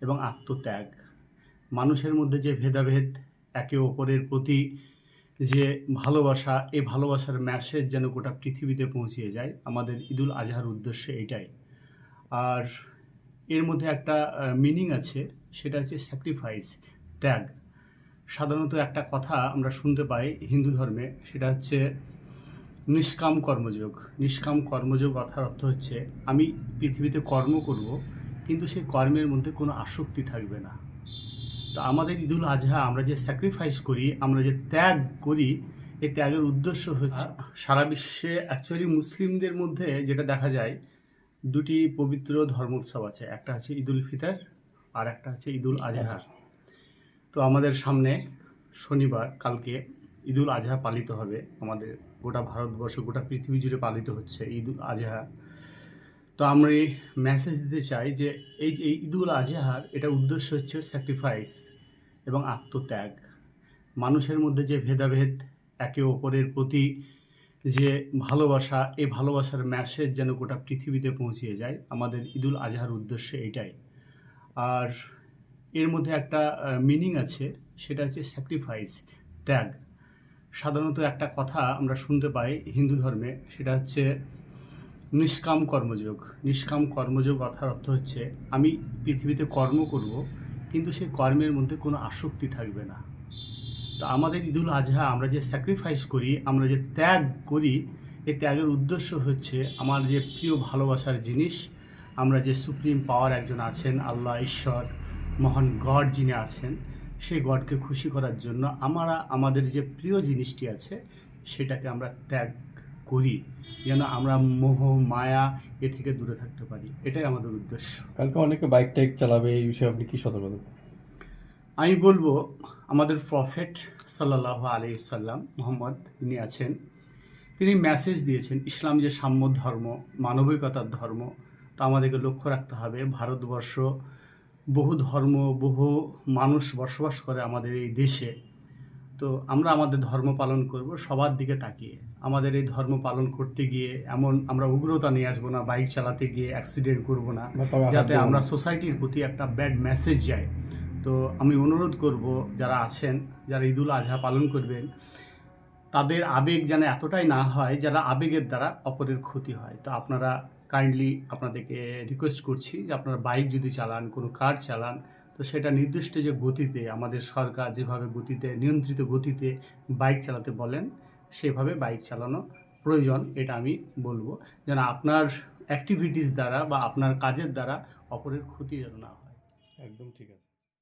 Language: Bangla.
এবং আত্মত্যাগ। মানুষের মধ্যে যে ভেদাভেদ, একে অপরের প্রতি যে ভালোবাসা এই ভালোবাসার ম্যাসেজ যেন গোটা পৃথিবীতে পৌঁছিয়ে যায়, আমাদের ঈদুল আজহার উদ্দেশ্য এইটাই আর এর মধ্যে একটা মিনিং আছে, সেটা হচ্ছে স্যাক্রিফাইস ত্যাগ। সাধারণত একটা কথা আমরা শুনতে পাই হিন্দু ধর্মে, সেটা হচ্ছে নিষ্কাম কর্মযোগ। নিষ্কাম কর্মযোগ কথার অর্থ হচ্ছে, আমি পৃথিবীতে কর্ম করব কিন্তু সেই কর্মের মধ্যে কোনো আসক্তি থাকবে না। তো আমাদের ঈদুল আজহা আমরা যে স্যাক্রিফাইস করি আমরা যে ত্যাগ করি এই ত্যাগের উদ্দেশ্য হচ্ছে সারা বিশ্বে অ্যাকচুয়ালি মুসলিমদের মধ্যে যেটা দেখা যায় দুটি পবিত্র ধর্মোৎসব আছে। একটা হচ্ছে ঈদুল ফিতর আর একটা হচ্ছে ঈদুল আজহা। তো আমাদের সামনে শনিবার কালকে ঈদুল আজহা পালিত হবে। আমাদের গোটা ভারতবর্ষ গোটা পৃথিবী জুড়ে পালিত হচ্ছে ঈদুল আজহা। তো আমরা মেসেজ দিতে চাই যে এই যে এই ঈদুল আজহার এটা উদ্দেশ্য হচ্ছে স্যাক্রিফাইস এবং আত্মত্যাগ। মানুষের মধ্যে যে ভেদাভেদ একে অপরের প্রতি যে ভালোবাসা এই ভালোবাসার ম্যাসেজ যেন গোটা পৃথিবীতে পৌঁছিয়ে যায়, আমাদের ঈদুল আজহার উদ্দেশ্য এইটাই আর এর মধ্যে একটা মিনিং আছে, সেটা হচ্ছে স্যাক্রিফাইস ত্যাগ। সাধারণত একটা কথা আমরা শুনতে পাই হিন্দু ধর্মে, সেটা হচ্ছে নিষ্কাম কর্মযোগ। নিষ্কাম কর্মযোগ কথার অর্থ হচ্ছে, আমি পৃথিবীতে কর্ম করব, কিন্তু সেই কর্মের মধ্যে কোনো আসক্তি থাকবে না। তো আমাদের ঈদুল আজহা আমরা যে স্যাক্রিফাইস করি, আমরা যে ত্যাগ করি, এই ত্যাগের উদ্দেশ্য হচ্ছে আমার যে প্রিয় ভালোবাসার জিনিস, আমরা যে সুপ্রিম পাওয়ার একজন আছেন, আল্লাহ, ঈশ্বর, মহান গড যিনি আছেন, সেই গডকে খুশি করার জন্য আমরা, আমাদের যে প্রিয় জিনিসটি আছে, সেটাকে আমরা ত্যাগ করি যেন আমরা মোহ মায়া এ থেকে দূরে থাকতে পারি। এটাই আমাদের উদ্দেশ্য। কালকে অনেকে বাইক টাইক চালাবে এই বিষয়ে আপনি কি সতর্ক আমি বলব আমাদের প্রফেট সাল্লাহ আলি সাল্লাম মোহাম্মদ তিনি আছেন। তিনি মেসেজ দিয়েছেন ইসলাম যে সাম্য ধর্ম মানবিকতার ধর্ম তা আমাদেরকে লক্ষ্য রাখতে হবে। ভারতবর্ষ বহু ধর্ম বহু মানুষ বসবাস করে আমাদের এই দেশে। তো আমরা আমাদের ধর্ম পালন করব সবার দিকে তাকিয়ে। আমাদের এই ধর্ম পালন করতে গিয়ে এমন আমরা উগ্রতা নিয়ে আসব না বাইক চালাতে গিয়ে অ্যাক্সিডেন্ট করব না যাতে আমরা সোসাইটির প্রতি একটা ব্যাড মেসেজ যায়। তো আমি অনুরোধ করব যারা আছেন যারা ঈদুল আজহা পালন করবেন তাদের আবেগ যেন এতটাই না হয় যারা আবেগের দ্বারা অপরের ক্ষতি হয়। তো আপনারা কাইন্ডলি আপনাদেরকে রিকোয়েস্ট করছি যে আপনারা বাইক যদি চালান কোনো কার চালান তো সেটা নির্দিষ্ট যে গতিতে আমাদের সরকার যেভাবে গতিতে, নিয়ন্ত্রিত গতিতে বাইক চালাতে বলেন, সেভাবে বাইক চালানো প্রয়োজন, এটা আমি বলব। যেন আপনার অ্যাক্টিভিটিস দ্বারা বা আপনার কাজের দ্বারা অপরের ক্ষতি যেন না হয়। একদম ঠিক আছে।